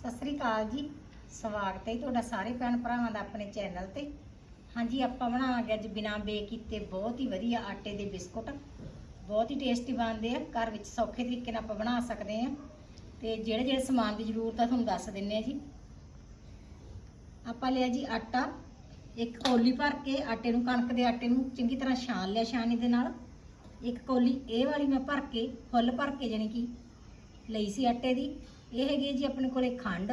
ਸਤਿ ਸ੍ਰੀ ਅਕਾਲ ਜੀ। ਸਵਾਗਤ ਹੈ ਜੀ ਤੁਹਾਡਾ ਸਾਰੇ ਭੈਣ ਭਰਾਵਾਂ ਦਾ ਆਪਣੇ ਚੈਨਲ ਤੇ। ਹਾਂਜੀ, ਆਪਾਂ ਬਣਾਵਾਂਗੇ ਅੱਜ ਬਿਨਾਂ ਬੇਕ ਕੀਤੇ ਬਹੁਤ ਹੀ ਵਧੀਆ ਆਟੇ ਦੇ ਬਿਸਕੁਟ। ਬਹੁਤ ਹੀ ਟੇਸਟੀ ਬਣਦੇ ਆ। ਘਰ ਵਿੱਚ ਸੌਖੇ ਤਰੀਕੇ ਨਾਲ ਆਪਾਂ ਬਣਾ ਸਕਦੇ ਆ ਤੇ ਜਿਹੜੇ ਜਿਹੜੇ ਸਮਾਨ ਦੀ ਜ਼ਰੂਰਤ ਆ, ਤੁਹਾਨੂੰ ਦੱਸ ਦਿੰਨੇ ਆ ਜੀ। ਆਪਾਂ ਲਿਆ ਜੀ ਆਟਾ। ਇੱਕ ਕੌਲੀ ਭਰ ਕੇ ਆਟੇ ਨੂੰ, ਕਣਕ ਦੇ ਆਟੇ ਨੂੰ ਚੰਗੀ ਤਰ੍ਹਾਂ ਛਾਣ ਲਿਆ ਛਾਣੀ ਦੇ ਨਾਲ। ਇੱਕ ਕੌਲੀ ਇਹ ਵਾਲੀ ਮੈਂ ਭਰ ਕੇ, ਫੁੱਲ ਭਰ ਕੇ ਜਾਣੀ ਕਿ ਲਈ ਸੀ ਆਟੇ ਦੀ। ਇਹ ਹੈਗੀ ਹੈ ਜੀ ਆਪਣੇ ਕੋਲੇ ਖੰਡ।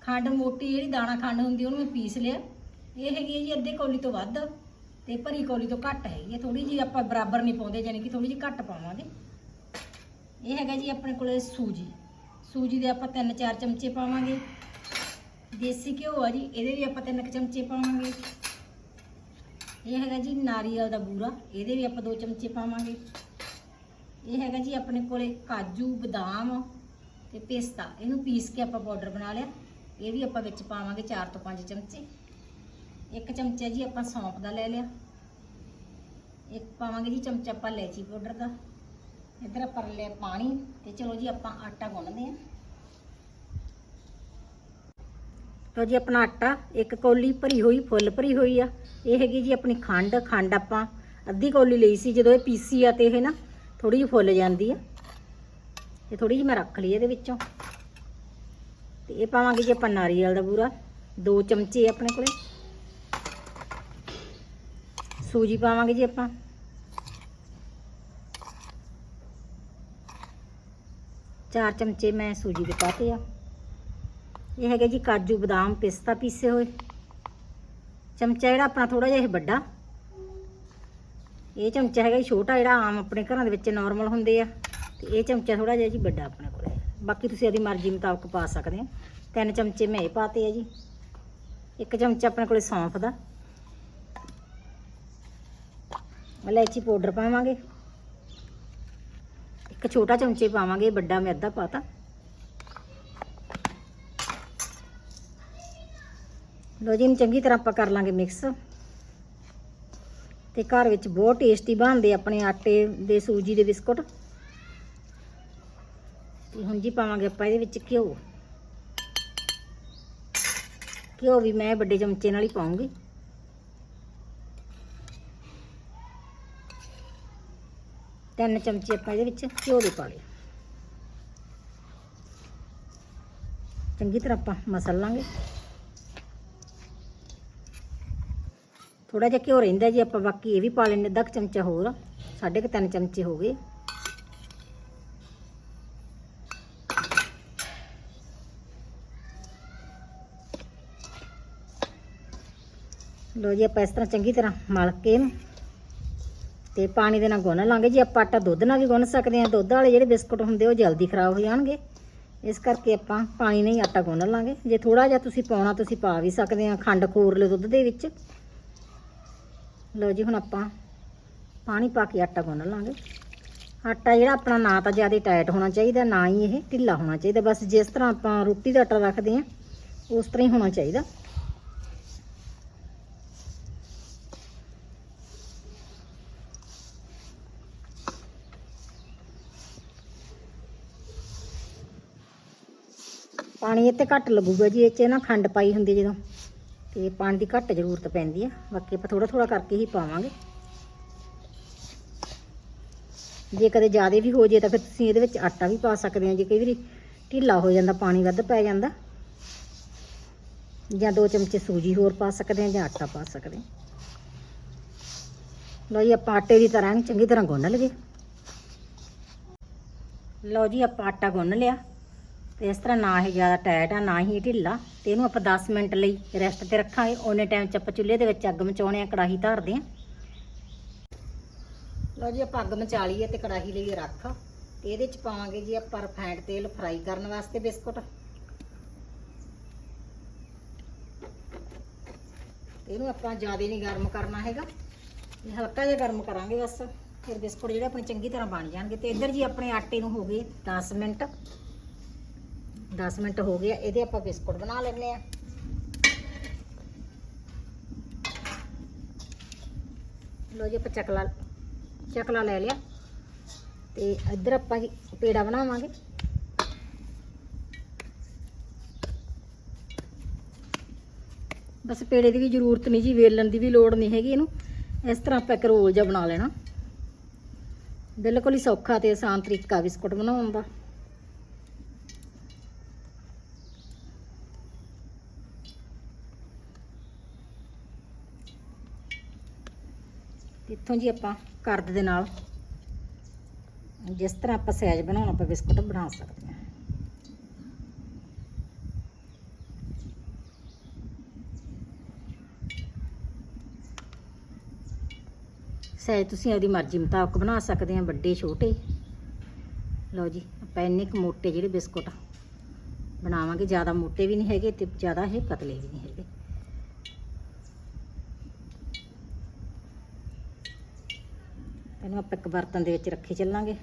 ਖੰਡ ਮੋਟੀ ਜਿਹੜੀ ਦਾਣਾ ਖੰਡ ਹੁੰਦੀ ਉਹਨੂੰ ਮੈਂ ਪੀਸ ਲਿਆ। ਇਹ ਹੈਗੀ ਹੈ ਜੀ ਅੱਧੇ ਕੌਲੀ ਤੋਂ ਵੱਧ ਤੇ ਭਰੀ ਕੌਲੀ ਤੋਂ ਘੱਟ ਹੈਗੀ ਹੈ। ਥੋੜੀ ਜੀ ਆਪਾਂ ਬਰਾਬਰ ਨਹੀਂ ਪਾਉਂਦੇ ਯਾਨੀ ਕਿ ਥੋੜੀ ਜੀ ਘੱਟ ਪਾਵਾਂਗੇ। ਇਹ ਹੈਗਾ ਜੀ ਆਪਣੇ ਕੋਲੇ ਸੂਜੀ। ਸੂਜੀ ਦੇ ਆਪਾਂ 3-4 ਚਮਚੇ ਪਾਵਾਂਗੇ। ਦੇਸੀ ਘਿਓ ਆ ਜੀ, ਇਹਦੇ ਵੀ ਆਪਾਂ 3 ਚਮਚੇ ਪਾਵਾਂਗੇ। ਇਹ ਹੈਗਾ ਜੀ ਨਾਰੀਅਲ ਦਾ ਬੂਰਾ, ਇਹਦੇ ਵੀ ਆਪਾਂ 2 ਚਮਚੇ ਪਾਵਾਂਗੇ। ਇਹ ਹੈਗਾ ਜੀ ਆਪਣੇ ਕੋਲੇ ਕਾਜੂ, ਬਦਾਮ ਤੇ ਪਿਸਤਾ, ਇਹਨੂੰ ਪੀਸ ਕੇ ਆਪਾਂ ਪਾਊਡਰ ਬਣਾ ਲਿਆ। ਇਹ ਵੀ ਆਪਾਂ ਵਿੱਚ ਪਾਵਾਂਗੇ 4 ਤੋਂ 5 ਚਮਚੇ। ਇੱਕ ਚਮਚਾ ਜੀ ਆਪਾਂ ਸੌਂਫ ਦਾ ਲੈ ਲਿਆ। ਇੱਕ ਪਾਵਾਂਗੇ ਜੀ ਚਮਚਾ ਆਪਾਂ ਇਲਾਇਚੀ ਪਾਊਡਰ ਦਾ। ਇੱਧਰ ਆਪਾਂ ਲਿਆ ਪਾਣੀ ਤੇ ਚਲੋ ਜੀ ਆਪਾਂ ਆਟਾ ਗੁੰਨਦੇ ਆਂ ਲੋ ਜੀ ਆਪਣਾ ਆਟਾ, ਇੱਕ ਕੌਲੀ ਭਰੀ ਹੋਈ, ਫੁੱਲ ਭਰੀ ਹੋਈ ਆ। ਇਹ ਹੈਗੀ ਜੀ ਆਪਣੀ ਖੰਡ ਖੰਡ ਆਪਾਂ ਅੱਧੀ ਕੌਲੀ ਲਈ ਸੀ ਜਦੋਂ ਇਹ ਪੀਸੀ ਆ ਤੇ ਇਹ ਨਾ ਥੋੜੀ ਜਿਹੀ ਫੁੱਲ ਜਾਂਦੀ ਆ। ਇਹ ਥੋੜੀ ਜਿਹੀ ਮੈਂ ਰੱਖ ਲਈ ਇਹਦੇ ਵਿੱਚੋਂ। ਤੇ ਇਹ ਪਾਵਾਂਗੇ ਜੀ ਆਪਾਂ ਨਾਰੀਅਲ ਦਾ ਬੂਰਾ, ਦੋ ਚਮਚੇ ਆਪਣੇ ਕੋਲੇ। ਸੂਜੀ ਪਾਵਾਂਗੇ ਜੀ ਆਪਾਂ। ਚਾਰ ਚਮਚੇ ਮੈਂ ਸੂਜੀ ਦੇ ਪਾਤੇ ਆ। ਇਹ ਹੈਗਾ ਜੀ ਕਾਜੂ ਬਦਾਮ ਪਿਸਤਾ ਪੀਸੇ ਹੋਏ। ਚਮਚਾ ਜਿਹੜਾ ਆਪਣਾ ਥੋੜਾ ਜਿਹਾ ਇਹ ਵੱਡਾ। ਇਹ ਚਮਚਾ ਹੈਗਾ ਜੀ ਛੋਟਾ ਜਿਹੜਾ ਆਮ ਆਪਣੇ ਘਰਾਂ ਦੇ ਵਿੱਚ ਨਾਰਮਲ ਹੁੰਦੇ ਆ। ਤੇ ਇਹ ਚਮਚਾ ਥੋੜਾ ਜਿਹਾ ਜੀ ਵੱਡਾ ਆਪਣੇ ਕੋਲ ਬਾਕੀ ਤੁਸੀਂ ਆਪਣੀ ਮਰਜ਼ੀ ਮੁਤਾਬਕ ਪਾ ਸਕਦੇ ਹੋ। ਤਿੰਨ ਚਮਚੇ ਮੈਂ ਇਹ ਪਾਤੇ ਆ ਜੀ। ਇੱਕ ਚਮਚਾ ਆਪਣੇ ਕੋਲੇ ਸੌਂਫ ਦਾ। ਇਲਾਇਚੀ ਪਾਊਡਰ ਪਾਵਾਂਗੇ। ਇੱਕ ਛੋਟਾ ਚਮਚੇ ਪਾਵਾਂਗੇ ਵੱਡਾ ਮੈਂ ਅੱਧਾ ਪਾਤਾ। ਲੋ ਜੀ, ਇਹਨੂੰ ਚੰਗੀ ਤਰ੍ਹਾਂ ਆਪਾਂ ਕਰ ਲਾਂਗੇ ਮਿਕਸ। ਤੇ ਘਰ ਵਿੱਚ ਬਹੁਤ ਟੇਸਟੀ ਬਣਦੇ ਆਪਣੇ ਆਟੇ ਦੇ ਸੂਜੀ ਦੇ ਬਿਸਕੁਟ। ਤੇ ਹੁਣ ਜੀ ਪਾਵਾਂਗੇ ਆਪਾਂ, ਇਹਦੇ ਵਿੱਚ ਘਿਓ। ਘਿਓ ਵੀ ਮੈਂ ਵੱਡੇ ਚਮਚੇ ਨਾਲ ਹੀ ਪਾਉਂਗੀ। ਤਿੰਨ ਚਮਚੇ ਆਪਾਂ ਇਹਦੇ ਵਿੱਚ ਘਿਓ ਦੇ ਪਾ ਲਏ। ਚੰਗੀ ਤਰ੍ਹਾਂ ਆਪਾਂ ਮਸਲ ਲਾਂਗੇ। ਥੋੜਾ ਜਿਹਾ ਘਿਓ ਰਹਿੰਦਾ ਜੀ, ਆਪਾਂ ਬਾਕੀ ਇਹ ਵੀ ਪਾ ਲੈਣੇ ਅੱਧਾ ਕੁ ਚਮਚਾ ਹੋਰ। ਸਾਢੇ ਕੁ ਤਿੰਨ ਚਮਚੇ ਹੋ ਗਏ। ਲੋ ਜੀ, ਆਪਾਂ ਇਸ ਤਰ੍ਹਾਂ ਚੰਗੀ ਤਰ੍ਹਾਂ ਮਲ ਕੇ ਇਹਨੂੰ ਤੇ ਪਾਣੀ ਦੇ ਨਾਲ ਗੁੰਨ ਲਾਂਗੇ। ਜੇ ਆਪਾਂ ਆਟਾ ਦੁੱਧ ਨਾਲ ਵੀ ਗੁੰਨ ਸਕਦੇ ਹਾਂ, ਦੁੱਧ ਵਾਲੇ ਜਿਹੜੇ ਬਿਸਕੁਟ ਹੁੰਦੇ ਉਹ ਜਲਦੀ ਖਰਾਬ ਹੋ ਜਾਣਗੇ। ਇਸ ਕਰਕੇ ਆਪਾਂ ਪਾਣੀ ਨਾਲ ਹੀ ਆਟਾ ਗੁੰਨ ਲਾਂਗੇ। ਜੇ ਥੋੜਾ ਜਿਹਾ ਤੁਸੀਂ ਪਾਉਣਾ, ਤੁਸੀਂ ਪਾ ਵੀ ਸਕਦੇ ਆ ਖੰਡ ਖੋਰ ਲਿਓ ਦੁੱਧ ਦੇ ਵਿੱਚ। ਲਓ ਜੀ, ਹੁਣ ਆਪਾਂ ਪਾਣੀ ਪਾ ਕੇ ਆਟਾ ਗੁੰਨ ਲਾਂਗੇ। ਆਟਾ ਜਿਹੜਾ ਆਪਣਾ ਨਾ ਤਾਂ ਜ਼ਿਆਦਾ ਟਾਈਟ ਹੋਣਾ ਚਾਹੀਦਾ, ਨਾ ਹੀ ਇਹ ਢਿੱਲਾ ਹੋਣਾ ਚਾਹੀਦਾ। ਬਸ ਜਿਸ ਤਰ੍ਹਾਂ ਆਪਾਂ ਰੋਟੀ ਦਾ ਆਟਾ ਰੱਖਦੇ ਆ ਉਸ ਤਰ੍ਹਾਂ ਹੀ ਹੋਣਾ ਚਾਹੀਦਾ। ਪਾਣੀ ਇੱਥੇ ਘੱਟ ਲੱਗੂਗਾ ਜੀ ਇਹ 'ਚ ਨਾ ਖੰਡ ਪਾਈ ਹੁੰਦੀ ਜਦੋਂ, ਤੇ ਪਾਣੀ ਦੀ ਘੱਟ ਜ਼ਰੂਰਤ ਪੈਂਦੀ ਆ। ਬਾਕੀ ਆਪਾਂ ਥੋੜਾ ਥੋੜਾ ਕਰਕੇ ਹੀ ਪਾਵਾਂਗੇ। ਜੇ ਕਦੇ ਜ਼ਿਆਦਾ ਵੀ ਹੋ ਜੇ ਤਾਂ ਫਿਰ ਤੁਸੀਂ ਇਹਦੇ ਵਿੱਚ ਆਟਾ ਵੀ ਪਾ ਸਕਦੇ ਆ। ਜੇ ਕਈ ਵਾਰੀ ਢਿੱਲਾ ਹੋ ਜਾਂਦਾ, ਪਾਣੀ ਵੱਧ ਪੈ ਜਾਂਦਾ, ਜਾਂ ਦੋ ਚਮਚੇ ਸੂਜੀ ਹੋਰ ਪਾ ਸਕਦੇ ਆ, ਜਾਂ ਆਟਾ ਪਾ ਸਕਦੇ ਆ। ਲਓ ਜੀ, ਆਪਾਂ ਆਟੇ ਦੀ ਤਰ੍ਹਾਂ ਚੰਗੀ ਤਰ੍ਹਾਂ ਗੁੰਨ ਲਈਏ। ਲਓ ਜੀ, ਆਪਾਂ ਆਟਾ ਗੁੰਨ ਲਿਆ। ਤੇ ਇਸ ਤਰ੍ਹਾਂ ਨਾ ਹੀ ਜ਼ਿਆਦਾ ਟਾਈਟ ਆ, ਨਾ ਹੀ ਢਿੱਲਾ, ਤੇ ਇਹਨੂੰ ਆਪਾਂ 10 ਮਿੰਟ ਲਈ ਰੈਸਟ ਤੇ ਰੱਖਾਂਗੇ। ਓਨੇ ਟਾਈਮ 'ਚ ਆਪਾਂ ਚੁੱਲ੍ਹੇ ਦੇ ਵਿੱਚ ਅੱਗ ਮਚਾਉਣੇ ਆ, ਕੜਾਹੀ ਧਰਦੇ ਆ। ਲਓ ਜੀ, ਆਪਾਂ ਅੱਗ ਮਚਾ ਲਈ ਹੈ ਤੇ ਕੜਾਹੀ ਲਈ ਰੱਖ। ਤੇ ਇਹਦੇ 'ਚ ਪਾਵਾਂਗੇ ਜੀ ਆਪਾਂ ਰਿਫਾਈਂਡ ਤੇਲ ਫਰਾਈ ਕਰਨ ਵਾਸਤੇ ਬਿਸਕੁਟ। ਇਹਨੂੰ ਆਪਾਂ ਜ਼ਿਆਦਾ ਨਹੀਂ ਗਰਮ ਕਰਨਾ ਹੈਗਾ। ਇਹ ਹਲਕਾ ਜਿਹਾ ਗਰਮ ਕਰਾਂਗੇ ਬਸ। ਫਿਰ ਬਿਸਕੁਟ ਜਿਹੜੇ ਆਪਣੇ ਚੰਗੀ ਤਰ੍ਹਾਂ ਬਣ ਜਾਣਗੇ। ਤੇ ਇੱਧਰ ਜੀ ਆਪਣੇ ਆਟੇ ਨੂੰ ਹੋ ਗਏ 10 ਮਿੰਟ। 10 ਮਿੰਟ ਹੋ ਗਏ ਇਹਦੇ ਆਪਾਂ ਬਿਸਕੁਟ ਬਣਾ ਲੈਣੇ ਆ। ਲੋ ਜੀ, ਆਪਾਂ ਚਕਲਾ ਚਕਲਾ ਲੈ ਲਿਆ। ਤੇ ਇੱਧਰ ਆਪਾਂ ਹੀ ਪੇੜਾ ਬਣਾਵਾਂਗੇ। ਬਸ ਪੇੜੇ ਦੀ ਵੀ ਜ਼ਰੂਰਤ ਨਹੀਂ ਜੀ, ਵੇਲਣ ਦੀ ਵੀ ਲੋੜ ਨਹੀਂ ਹੈਗੀ ਇਹਨੂੰ। ਇਸ ਤਰ੍ਹਾਂ ਆਪਾਂ ਇੱਕ ਰੋਲ ਜਿਹਾ ਬਣਾ ਲੈਣਾ। ਬਿਲਕੁਲ ਹੀ ਸੌਖਾ ਤੇ ਆਸਾਨ ਤਰੀਕਾ ਬਿਸਕੁਟ ਬਣਾਉਣ ਦਾ। ਇੱਥੋਂ ਜੀ ਆਪਾਂ ਕਰਦ ਦੇ ਨਾਲ ਜਿਸ ਤਰ੍ਹਾਂ ਆਪਾਂ ਸਾਈਜ਼ ਬਣਾਉਣਾ ਆਪਾਂ ਬਿਸਕੁਟ ਬਣਾ ਸਕਦੇ ਹਾਂ। ਸਾਈਜ਼ ਤੁਸੀਂ ਆਪਦੀ ਮਰਜ਼ੀ ਮੁਤਾਬਕ ਬਣਾ ਸਕਦੇ ਆ ਵੱਡੇ, ਛੋਟੇ। ਲਓ ਜੀ, ਆਪਾਂ ਇੰਨੇ ਕੁ ਮੋਟੇ ਜਿਹੜੇ ਬਿਸਕੁਟ ਬਣਾਵਾਂਗੇ, ਜ਼ਿਆਦਾ ਮੋਟੇ ਵੀ ਨਹੀਂ ਹੈਗੇ ਤੇ ਜ਼ਿਆਦਾ ਇਹ ਪਤਲੇ ਵੀ ਨਹੀਂ ਹੈਗੇ। ਇਹਨੂੰ ਆਪਾਂ ਇੱਕ ਬਰਤਨ ਦੇ ਵਿੱਚ ਰੱਖੀ ਚੱਲਾਂਗੇ।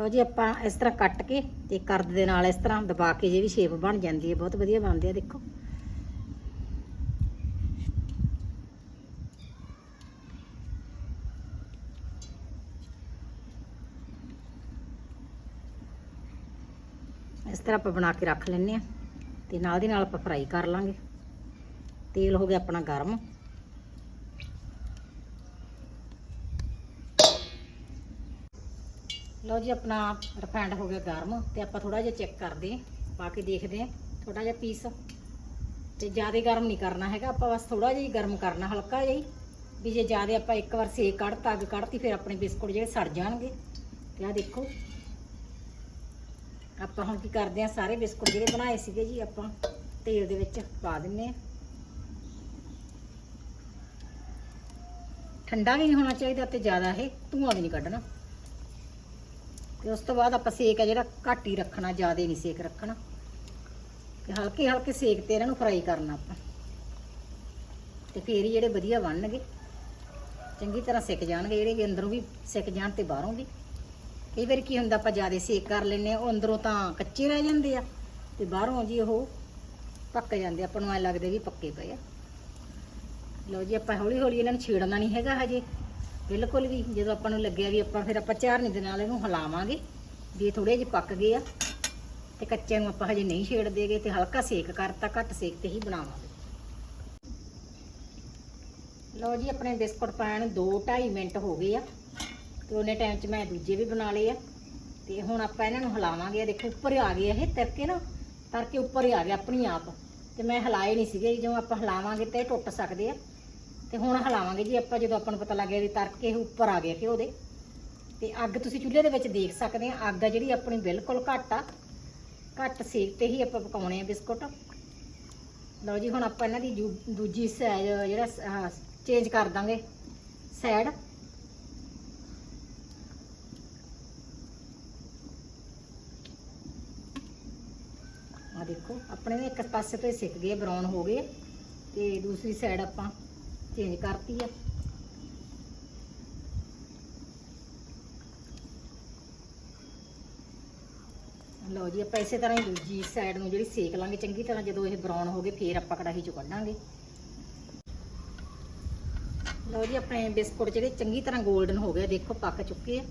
ਲਓ ਜੀ ਆਪਾਂ ਇਸ ਤਰ੍ਹਾਂ ਕੱਟ ਕੇ ਤੇ ਕਰਦ ਦੇ ਨਾਲ ਇਸ ਤਰ੍ਹਾਂ ਦਬਾ ਕੇ ਜੇ ਵੀ ਸ਼ੇਪ ਬਣ ਜਾਂਦੀ ਹੈ, ਬਹੁਤ ਵਧੀਆ ਬਣਦੀ ਹੈ, ਦੇਖੋ। ਇਸ ਤਰ੍ਹਾਂ ਆਪਾਂ ਬਣਾ ਕੇ ਰੱਖ ਲੈਂਦੇ ਆ ਤੇ ਨਾਲ ਦੀ ਨਾਲ ਆਪਾਂ ਫਰਾਈ ਕਰ ਲਾਂਗੇ। ਤੇਲ ਹੋ ਗਿਆ ਆਪਣਾ ਗਰਮ। ਲਓ ਜੀ, ਆਪਣਾ ਰਿਫਾਈਂਡ ਹੋ ਗਿਆ ਗਰਮ ਤੇ ਆਪਾਂ ਥੋੜਾ ਜਿਹਾ ਚੈੱਕ ਕਰਦੇ ਪਾ ਕੇ ਦੇਖਦੇ ਹਾਂ। ਥੋੜਾ ਜਿਹਾ ਪੀਸ ਤੇ ਜ਼ਿਆਦਾ ਗਰਮ ਨਹੀਂ ਕਰਨਾ ਹੈਗਾ, ਆਪਾਂ ਬਸ ਥੋੜਾ ਜਿਹਾ ਗਰਮ ਕਰਨਾ, ਹਲਕਾ ਜਿਹਾ ਹੀ। ਵੀ ਜੇ ਜ਼ਿਆਦਾ ਆਪਾਂ ਇੱਕ ਵਾਰ ਸੇਕ ਕੱਢਤਾ ਅੱਗ ਕੱਢਤੀ, ਫਿਰ ਆਪਣੇ ਬਿਸਕੁਟ ਜਿਹੜੇ ਸੜ ਜਾਣਗੇ। ਤੇ ਆਹ ਦੇਖੋ, ਆਪਾਂ ਹੁਣ ਕੀ ਕਰਦੇ ਆ ਸਾਰੇ ਬਿਸਕੁਟ ਜਿਹੜੇ ਬਣਾਏ ਸੀਗੇ ਜੀ, ਆਪਾਂ ਤੇਲ ਦੇ ਵਿੱਚ ਪਾ ਦਿੰਨੇ ਆ ਠੰਡਾ ਵੀ ਨਹੀਂ ਹੋਣਾ ਚਾਹੀਦਾ ਤੇ ਜ਼ਿਆਦਾ ਇਹ ਧੂਆਂ ਵੀ ਨਹੀਂ ਕੱਢਣਾ। ਤੇ ਉਸ ਤੋਂ ਬਾਅਦ ਆਪਾਂ ਸੇਕ ਆ ਜਿਹੜਾ ਘੱਟ ਹੀ ਰੱਖਣਾ, ਜ਼ਿਆਦਾ ਨਹੀਂ ਸੇਕ ਰੱਖਣਾ। ਤੇ ਹਲਕੇ ਹਲਕੇ ਸੇਕ ਤੇ ਇਹਨਾਂ ਨੂੰ ਫਰਾਈ ਕਰਨਾ ਆਪਾਂ। ਤੇ ਫੇਰ ਹੀ ਜਿਹੜੇ ਵਧੀਆ ਬਣਨਗੇ। ਚੰਗੀ ਤਰ੍ਹਾਂ ਸਿੱਕ ਜਾਣਗੇ, ਜਿਹੜੇ ਵੀ ਅੰਦਰੋਂ ਵੀ ਸਿੱਕ ਜਾਣ ਤੇ ਬਾਹਰੋਂ ਵੀ। ਕਈ ਵਾਰੀ ਕੀ ਹੁੰਦਾ, ਆਪਾਂ ਜ਼ਿਆਦਾ ਸੇਕ ਕਰ ਲੈਨੇ ਆ ਉਹ ਅੰਦਰੋਂ ਤਾਂ ਕੱਚੇ ਰਹਿ ਜਾਂਦੇ ਆ। ਤੇ ਬਾਹਰੋਂ ਜੀ ਉਹ ਪੱਕ ਜਾਂਦੇ ਆਪਾਂ ਨੂੰ ਐ ਲੱਗਦੇ ਵੀ ਪੱਕੇ ਪਏ ਆ। ਲਓ ਜੀ, ਆਪਾਂ ਹੌਲੀ ਹੌਲੀ ਇਹਨਾਂ ਨੂੰ ਛੇੜਨਾ ਨਹੀਂ ਹੈਗਾ ਹਜੇ। ਬਿਲਕੁਲ ਵੀ, ਜਦੋਂ ਆਪਾਂ ਨੂੰ ਲੱਗਿਆ ਵੀ ਆਪਾਂ ਫਿਰ ਆਪਾਂ ਚਾਰਨੀ ਦੇ ਨਾਲ ਇਹਨੂੰ ਹਿਲਾਵਾਂਗੇ, ਵੀ ਇਹ ਥੋੜੇ ਜਿਹੇ ਪੱਕ ਗਏ ਆ, ਤੇ ਕੱਚਿਆਂ ਨੂੰ ਆਪਾਂ ਹਜੇ ਨਹੀਂ ਛੇੜ ਛੇੜਦੇਗੇ ਤੇ ਹਲਕਾ ਸੇਕ ਕਰਤਾ, ਘੱਟ ਸੇਕ ਤੇ ਹੀ ਬਣਾਵਾਂਗੇ। ਲਓ ਜੀ, ਆਪਣੇ ਬਿਸਕੁਟ ਪਾਇਆ ਨੂੰ 2-2.5 ਮਿੰਟ ਹੋ ਗਏ ਆ, ਤੇ ਉਹਨੇ ਟਾਈਮ 'ਚ ਮੈਂ ਦੂਜੇ ਵੀ ਬਣਾ ਲਏ ਆ। ਤੇ ਹੁਣ ਆਪਾਂ ਇਹਨਾਂ ਨੂੰ ਹਿਲਾਵਾਂਗੇ ਆ ਦੇਖੋ ਉੱਪਰ ਆ ਗਏ ਇਹ ਤਰਕੇ ਨਾ ਤਰਕੇ ਉੱਪਰ ਹੀ ਆ ਗਏ ਆਪਣੀ ਆਪ। ਤੇ ਮੈਂ ਹਿਲਾਏ ਨਹੀਂ ਸੀਗੇ, ਜਦੋਂ ਆਪਾਂ ਹਿਲਾਵਾਂਗੇ ਤਾਂ ਇਹ ਟੁੱਟ ਸਕਦੇ ਆ। ਤੇ ਹੁਣ ਹਿਲਾਵਾਂਗੇ ਜੀ ਆਪਾਂ ਜਦੋਂ ਆਪਾਂ ਨੂੰ ਪਤਾ ਲੱਗ ਗਿਆ ਵੀ ਤਰਕੇ ਇਹ ਉੱਪਰ ਆ ਗਏ ਘਿਓ ਦੇ। ਤੇ ਅੱਗ ਤੁਸੀਂ ਚੁੱਲ੍ਹੇ ਦੇ ਵਿੱਚ ਦੇਖ ਸਕਦੇ ਆ, ਅੱਗ ਆ ਜਿਹੜੀ ਆਪਣੀ ਬਿਲਕੁਲ ਘੱਟ ਆ। ਘੱਟ ਸੇਕ ਤੇ ਹੀ ਆਪਾਂ ਪਕਾਉਣੇ ਆ ਬਿਸਕੁਟ। ਲਓ ਜੀ, ਹੁਣ ਆਪਾਂ ਇਹਨਾਂ ਦੀ ਦੂ- ਦੂਜੀ ਸਾਈਡ ਜਿਹੜਾ ਚੇਂਜ ਕਰ ਦਾਂਗੇ। ਸਾਈਡ ਆ ਦੇਖੋ, ਆਪਣੇ ਇੱਕ ਪਾਸੇ ਤੋਂ ਸਿੱਕ ਗਏ ਬਰਾਊਨ ਹੋ ਗਏ। ਤੇ ਦੂਸਰੀ ਸਾਈਡ ਆਪਾਂ ਚੇਂਜ ਕਰਤੀ ਆ। ਲਓ ਜੀ, ਆਪਾਂ ਇਸੇ ਤਰ੍ਹਾਂ ਹੀ ਦੂਜੀ ਸਾਈਡ ਨੂੰ ਜਿਹੜੀ ਸੇਕ ਲਾਂਗੇ ਚੰਗੀ ਤਰ੍ਹਾਂ, ਜਦੋਂ ਇਹ ਬਰਾਊਨ ਹੋ ਗਏ, ਫੇਰ ਆਪਾਂ ਕੜਾਹੀ ਚੋਂ ਕੱਢਾਂਗੇ। ਲਓ ਜੀ, ਆਪਣੇ ਬਿਸਕੁਟ ਜਿਹੜੇ ਚੰਗੀ ਤਰ੍ਹਾਂ 골ਡਨ ਹੋ ਗਏ, ਦੇਖੋ ਪੱਕ ਚੁੱਕੇ ਆ।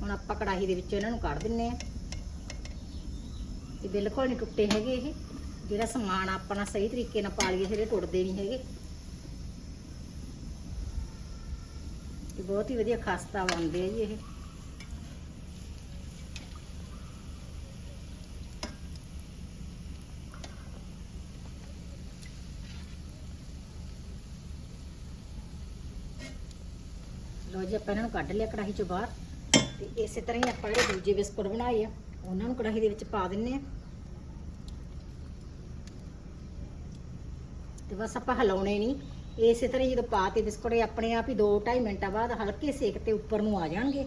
ਹੁਣ ਆਪਾਂ ਕੜਾਹੀ ਦੇ ਵਿੱਚੋਂ ਇਹਨਾਂ ਨੂੰ ਕੱਢ ਦਿੰਨੇ ਆ। ਤੇ ਬਿਲਕੁਲ ਨਹੀਂ ਟੁੱਟੇ ਹੈਗੇ ਇਹ। ਜਿਹੜਾ ਸਮਾਨ ਆਪਣਾ ਸਹੀ ਤਰੀਕੇ ਨਾਲ ਪਾ ਲਈਏ ਫਿਰ ਇਹ ਟੁੱਟਦੇ ਨਹੀਂ ਹੈਗੇ। ਤੇ ਬਹੁਤ ਹੀ ਵਧੀਆ ਖਸਤਾ ਬਣਦੇ ਆ ਜੀ ਇਹ। ਲਓ ਜੀ, ਆਪਾਂ ਇਹਨਾਂ ਨੂੰ ਕੱਢ ਲਿਆ ਕੜਾਹੀ ਚੋਂ ਬਾਹਰ। ਤੇ ਇਸੇ ਤਰ੍ਹਾਂ ਹੀ ਆਪਾਂ ਜਿਹੜੇ ਦੂਜੇ ਬਿਸਕੁਟ ਬਣਾਏ ਆ, ਉਹਨਾਂ ਨੂੰ ਕੜਾਹੀ ਦੇ ਵਿੱਚ ਪਾ ਦਿੰਨੇ ਆ। ਤੇ ਬਸ ਆਪਾਂ ਹਿਲਾਉਣੇ ਨਹੀਂ। ਇਸੇ ਤਰ੍ਹਾਂ ਹੀ ਜਦੋਂ ਪਾ ਤੇ ਬਿਸਕੁਟ, ਇਹ ਆਪਣੇ ਆਪ ਹੀ 2-2.5 ਮਿੰਟਾਂ ਬਾਅਦ ਹਲਕੇ ਸੇਕ ਤੇ ਉੱਪਰ ਨੂੰ ਆ ਜਾਣਗੇ।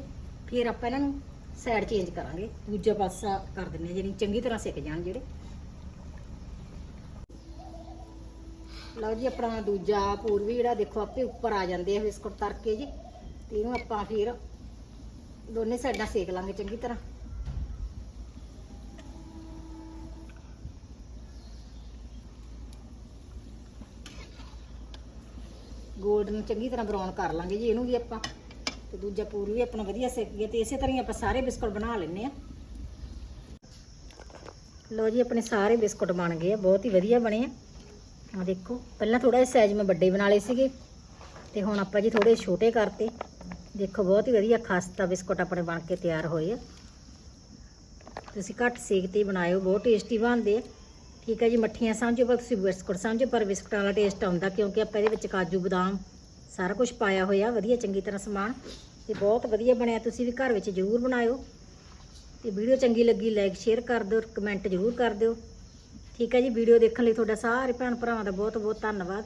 ਫਿਰ ਆਪਾਂ ਇਹਨਾਂ ਨੂੰ ਸਾਈਡ ਚੇਂਜ ਕਰਾਂਗੇ। ਦੂਜਾ ਪਾਸਾ ਕਰ ਦਿੰਨੇ ਆ ਜਿਹੜੀ ਚੰਗੀ ਤਰ੍ਹਾਂ ਸਿੱਕ ਜਾਣ ਜਿਹੜੇ। ਲਓ ਜੀ, ਆਪਣਾ ਦੂਜਾ ਪੂਰਵੀ ਜਿਹੜਾ ਦੇਖੋ, ਆਪੇ ਉੱਪਰ ਆ ਜਾਂਦੇ ਆ ਬਿਸਕੁਟ ਤਰ ਕੇ ਜੀ। ਤੇ ਇਹਨੂੰ ਆਪਾਂ ਫਿਰ ਦੋਨੇ ਸਾਈਡਾਂ ਸੇਕ ਲਾਂਗੇ ਚੰਗੀ ਤਰ੍ਹਾਂ। ਗੋਲਡਨ ਚੰਗੀ ਤਰ੍ਹਾਂ ਬਰਾਊਨ ਕਰ ਲਾਂਗੇ ਜੀ, ਇਹਨੂੰ ਵੀ ਆਪਾਂ। ਤੇ ਦੂਜਾ ਪੂਰ ਵੀ ਆਪਣਾ ਵਧੀਆ ਸੇਕ ਗਿਆ ਤੇ ਇਸੇ ਤਰ੍ਹਾਂ ਹੀ ਆਪਾਂ ਸਾਰੇ ਬਿਸਕੁਟ ਬਣਾ ਲੈਣੇ ਆ ਲਓ ਜੀ, ਆਪਣੇ ਸਾਰੇ ਬਿਸਕੁਟ ਬਣ ਗਏ ਆ, ਬਹੁਤ ਹੀ ਵਧੀਆ ਬਣੇ ਆ। ਆ ਦੇਖੋ, ਪਹਿਲਾਂ ਥੋੜਾ ਜਿਹਾ ਸਾਈਜ਼ ਮੈਂ ਵੱਡੇ ਬਣਾ ਲਏ ਸੀਗੇ, ਤੇ ਹੁਣ ਆਪਾਂ ਜੀ ਥੋੜੇ ਛੋਟੇ ਕਰਤੇ। ਦੇਖੋ, ਬਹੁਤ ਹੀ ਵਧੀਆ ਖਸਤਾ ਬਿਸਕੁਟ ਆਪਣੇ ਬਣ ਕੇ ਤਿਆਰ ਹੋਏ ਆ। ਤੁਸੀਂ ਘੱਟ ਸੇਕ ਤੇ ਬਣਾਇਓ, ਬਹੁਤ ਟੇਸਟੀ ਬਣਦੇ ਆ। ਠੀਕ ਹੈ ਜੀ, ਮੱਠੀਆਂ ਸਮਝੋ ਪਰ ਤੁਸੀਂ ਬਿਸਕੁਟ ਸਮਝੋ ਪਰ ਬਿਸਕੁਟਾਂ ਵਾਲਾ ਟੇਸਟ ਆਉਂਦਾ ਕਿਉਂਕਿ ਆਪਾਂ ਇਹਦੇ ਵਿੱਚ ਕਾਜੂ, ਬਦਾਮ ਸਾਰਾ ਕੁਝ ਪਾਇਆ ਹੋਇਆ, ਵਧੀਆ ਚੰਗੀ ਤਰ੍ਹਾਂ ਸਮਾਨ ਤੇ ਬਹੁਤ ਵਧੀਆ ਬਣਿਆ, ਤੁਸੀਂ ਵੀ ਘਰ ਵਿੱਚ ਜ਼ਰੂਰ ਬਣਾਇਓ ਤੇ ਵੀਡੀਓ ਚੰਗੀ ਲੱਗੀ ਲਾਈਕ ਸ਼ੇਅਰ ਕਰ ਦਿਓ ਕਮੈਂਟ ਜ਼ਰੂਰ ਕਰ ਦਿਓ। ਠੀਕ ਹੈ ਜੀ, ਵੀਡੀਓ ਦੇਖਣ ਲਈ ਤੁਹਾਡਾ ਸਾਰੇ ਭੈਣ ਭਰਾਵਾਂ ਦਾ ਬਹੁਤ ਬਹੁਤ ਧੰਨਵਾਦ।